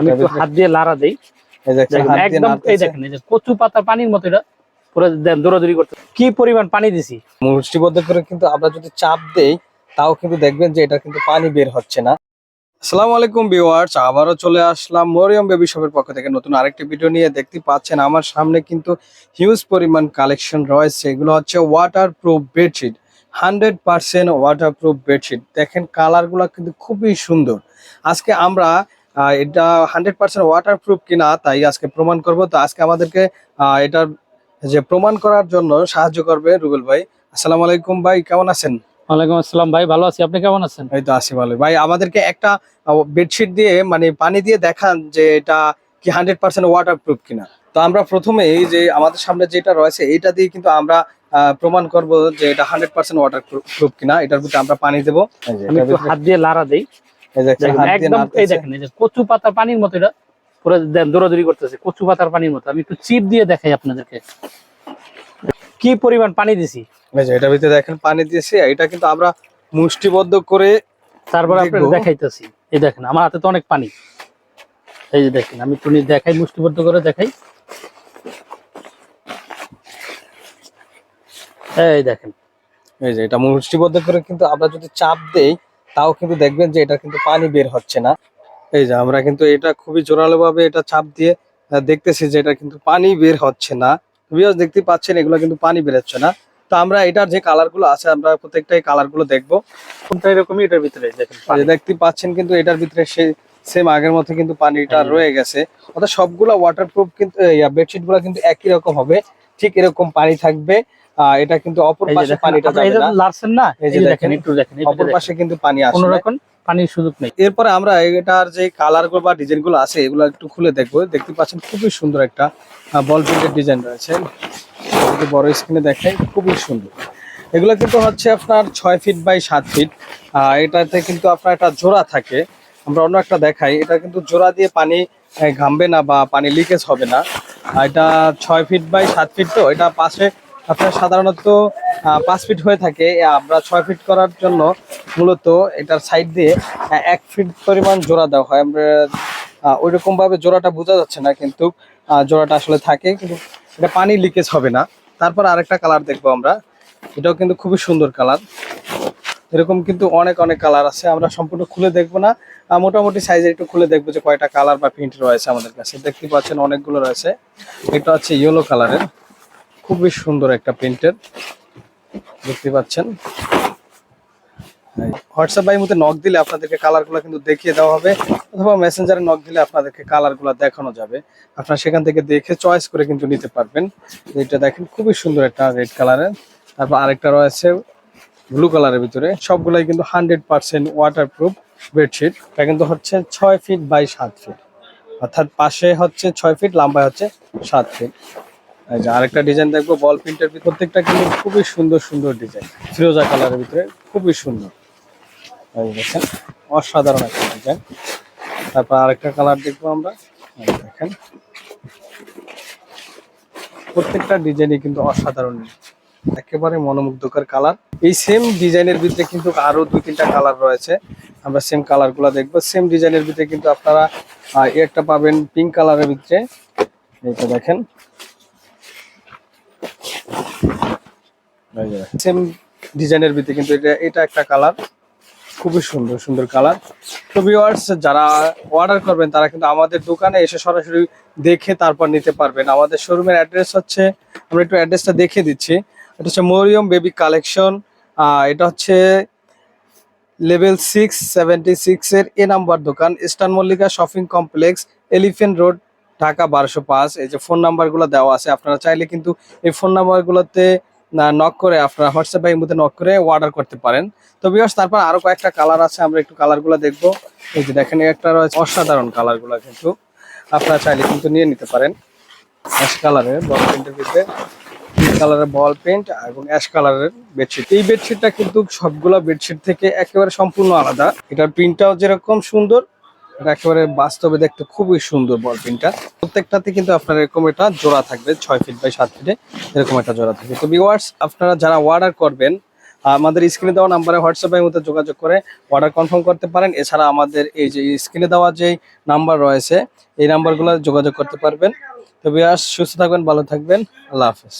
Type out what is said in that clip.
আমি একটু হাত দিয়ে লাড়া দেই। একদম এই দেখেন এই যে কচু পাতার পানির মতো এটা। পুরো দৌড়াদৌড়ি করতে কি পরিমাণ পানি দিছি? মুষ্টিবদ্ধ করে কিন্তু আমরা যদি চাপ দেই তাও কিন্তু দেখবেন যে এটা কিন্তু পানি বের হচ্ছে না। আসসালামু আলাইকুম ভিউয়ার্স আবারও চলে আসলাম মরিয়ম বেবি শপের পক্ষ থেকে। নতুন আরেকটি ভিডিও নিয়ে দেখতে পাচ্ছেন আমার সামনে কিন্তু হিউজ পরিমাণ কালেকশন রয়েছে। এগুলো হচ্ছে waterproof bedsheet hundred percent waterproof bedsheet দেখেন কালারগুলো কিন্তু খুবই সুন্দর। আজকে আমরা এটা হান্ড্রেড পার্সেন্ট ওয়াটার প্রুফ কিনা তাই আজকে প্রমাণ করব। তো আজকে আমাদেরকে এটার যে প্রমাণ করার জন্য সাহায্য করবে রুবেল ভাই। আসসালামু আলাইকুম ভাই কেমন আছেন? ওয়ালাইকুম আসসালাম ভাই ভালো আছি। আপনি কেমন আছেন? এই তো আসি ভালো ভাই আমাদেরকে একটা বেডশিট দিয়ে মানে পানি দিয়ে দেখান যে এটা কি হান্ড্রেড পার্সেন্ট ওয়াটার প্রুফ কিনা। তো আমরা প্রথমে এই যে আমাদের সামনে যেটা রয়েছে এইটা দিয়ে কিন্তু আমরা আহ, প্রমাণ করব যে এটা হান্ড্রেড পার্সেন্ট ওয়াটার প্রুফ কিনা। এটার ভিতরে আমরা পানি দেবো। আমি একটু হাত দিয়ে লাড়া দেই। একটা একদম এই দেখেন এই যে কচু পাতার পানির মতো এটা পুরো দৌড়াদৌড়ি করতেছে কচু পাতার পানির মতো। আমি একটু চিপ দিয়ে দেখাই আপনাদেরকে। কি পরিমাণ পানি দিছি? এটার ভিতরে দেখেন পানি দিয়েছি। এটা কিন্তু আমরা মুষ্টিবদ্ধ করে তারপর আপনার দেখব। দেখাইতেছি। এই দেখেন আমার হাতে তো অনেক পানি। এই যে দেখেন আমি তুমি দেখাই মুষ্টিবদ্ধ করে দেখাই। এই দেখেন। এই যে এটা মুষ্টিবদ্ধ করে কিন্তু আমরা যদি চাপ দেই তাও কিন্তু দেখবেন যে এটা কিন্তু পানি বের হচ্ছে না। এই যে আমরা কিন্তু এটা খুবই জোরালো ভাবে এটা চাপ দিয়ে দেখতেছি যে এটা কিন্তু পানি বের হচ্ছে না। ভিউয়ার্স দেখতে পাচ্ছেন এগুলো কিন্তু পানি বের হচ্ছে না। তো আমরা এটার যে কালারগুলো আছে আমরা প্রত্যেকটাই কালারগুলো দেখব। কোনটা এরকমই এটার ভিতরে দেখেন দেখতে পাচ্ছেন কিন্তু এটার ভিতরে সেই সেম আগের মতো কিন্তু পানিটা। রয়ে গেছে। অর্থাৎ সবগুলা ওয়াটারপ্রুফ কিন্তু বেডশিটগুলা কিন্তু একই রকম হবে। ঠিক এরকম পানি থাকবে। এটা কিন্তু অপর পাশে পানিটা যাবে না। লাড়ছেন না এই যে দেখেন, দেখেন একটু দেখেন অপর পাশে কিন্তু পানি আসে কোনো রকম পানির সুযোগ নেই। এরপরে আমরা এটার যে কালারগুলো বা ডিজাইনগুলো আছে এগুলো একটু খুলে দেখব। দেখতে পাচ্ছেন খুবই সুন্দর একটা বল প্রিন্টের ডিজাইন রয়েছে। বড় স্ক্রিনে দেখাই খুবই সুন্দর। এগুলো কিন্তু হচ্ছে আপনার ছয় ফিট বাই সাত ফিট এটাতে কিন্তু আপনার একটা জোড়া থাকে। আমরা অন্য একটা দেখাই। এটা কিন্তু জোড়া দিয়ে পানি ঘামবে না বা পানি লিকেজ হবে না। আর এটা ছয় ফিট বাই সাত ফিট তো এটা পাশে আপনার সাধারণত পাঁচ ফিট হয়ে থাকে। আমরা ছয় ফিট করার জন্য মূলত এটার সাইড দিয়ে এক ফিট পরিমাণ জোড়া দেওয়া হয়। আমরা ওই রকম ভাবে জোড়াটা বোঝা যাচ্ছে না, কিন্তু জোড়াটা আসলে থাকে, কিন্তু এটা পানি লিকেজ হবে না। তারপর আরেকটা কালার দেখব আমরা। এটাও কিন্তু খুবই সুন্দর কালার এরকম কিন্তু অনেক অনেক কালার আছে। আমরা সম্পূর্ণ খুলে দেখব না। মোটামুটি সাইজের একটু খুলে দেখব যে কয়টা কালার বা প্রিন্ট রয়েছে আমাদের কাছে। দেখতে পাচ্ছেন অনেকগুলো রয়েছে। এটা হচ্ছে ইয়েলো কালারের খুবই সুন্দর একটা প্রিন্টের দেখতে পাচ্ছেন? হোয়াটসঅ্যাপ বাই মধ্যে নক দিলে আপনাদেরকে কালারগুলো কিন্তু দেখিয়ে দেওয়া হবে, অথবা মেসেঞ্জারে নক দিলে আপনাদেরকে কালারগুলো দেখানো যাবে। আপনারা সেখান থেকে দেখে চয়েস করে কিন্তু নিতে পারবেন। এটা দেখেন, খুবই সুন্দর একটা রেড কালারের তারপর আরেকটা রয়েছে ব্লু কালারের ভিতরে। সবগুলাই কিন্তু hundred percent waterproof bedsheet এটা কিন্তু হচ্ছে ছয় ফিট বাই সাত ফিট অর্থাৎ পাশে হচ্ছে ছয় ফিট লম্বায় হচ্ছে সাত ফিট আরেকটা ডিজাইন দেখব বল প্রিন্টের প্রত্যেকটা কিন্তু খুবই সুন্দর সুন্দর ডিজাইন ফিরোজা কালারের ভিতরে খুবই সুন্দর। দেখেন, অসাধারণ একটা ডিজাইন তারপর আরেকটা কালার দেখব আমরা। দেখেন। প্রত্যেকটা ডিজাইনই কিন্তু অসাধারণ। একেবারে মনোমুগ্ধকর কালার এই সেম ডিজাইনের ভিতরে কিন্তু আরও দুই, তিনটা কালার রয়েছে। আমরা সেম কালারগুলা দেখব। সেম ডিজাইনের ভিতরে কিন্তু আপনারা একটা পাবেন পিঙ্ক কালারের ভিতরে। এইটা দেখেন। সেম ডিজাইনের ভিতরে কিন্তু এটা এটা একটা কালার খুবই সুন্দর সুন্দর কালার তো ভিউয়ার্স যারা অর্ডার করবেন, তারা কিন্তু আমাদের দোকানে এসে সরাসরি দেখে তারপর নিতে পারবেন। আমাদের শোরুমের অ্যাড্রেস হচ্ছে, আমরা একটু অ্যাড্রেসটা দেখে দিচ্ছি। এটা হচ্ছে মরিয়ম বেবি কালেকশন এটা হচ্ছে লেভেল সিক্স সেভেন্টি সিক্স এর এ নাম্বার দোকান। Eastern Mallika shopping complex elephant road Dhaka বারোশো পাঁচ। এই যে ফোন নাম্বারগুলো দেওয়া আছে, আপনারা চাইলে কিন্তু এই ফোন নাম্বারগুলোতে নক করে আপনারা হোয়াটসঅ্যাপ এর মধ্যে নক করে অর্ডার করতে পারেন। তো বিকজ তারপর আরও কয়েকটা কালার আছে, আমরা একটু কালারগুলো দেখব। এই যে দেখেন একটা রয়েছে অসাধারণ কালারগুলো কিন্তু আপনারা চাইলে কিন্তু নিয়ে নিতে পারেন। অ্যাশ কালারের বল প্রিন্টের ভিতরে কালারের বল প্রিন্ট এবং অ্যাশ কালারের বেডশিট এই বেডশিটটা কিন্তু সবগুলো বেডশিট থেকে একেবারে সম্পূর্ণ আলাদা। এটার প্রিন্টটাও যেরকম সুন্দর এটা একেবারে বাস্তবে দেখতে খুবই সুন্দর বল প্রিন্টটা প্রত্যেকটাতে কিন্তু আপনার এরকম এটা জোড়া থাকবে, ছয় ফিট বাই সাত ফিটে এরকম একটা জোড়া থাকবে। তো ভিউয়ার্স আপনারা যারা অর্ডার করবেন, আমাদের স্ক্রিনে দেওয়া নাম্বারে হোয়াটসঅ্যাপের মধ্যে যোগাযোগ করে অর্ডার কনফার্ম করতে পারেন। এছাড়া আমাদের এই যে স্ক্রিনে দেওয়া যে নাম্বার রয়েছে, এই নাম্বারগুলো যোগাযোগ করতে পারবেন। তো বিয়াস সুস্থ থাকবেন, ভালো থাকবেন। আল্লাহ হাফেজ।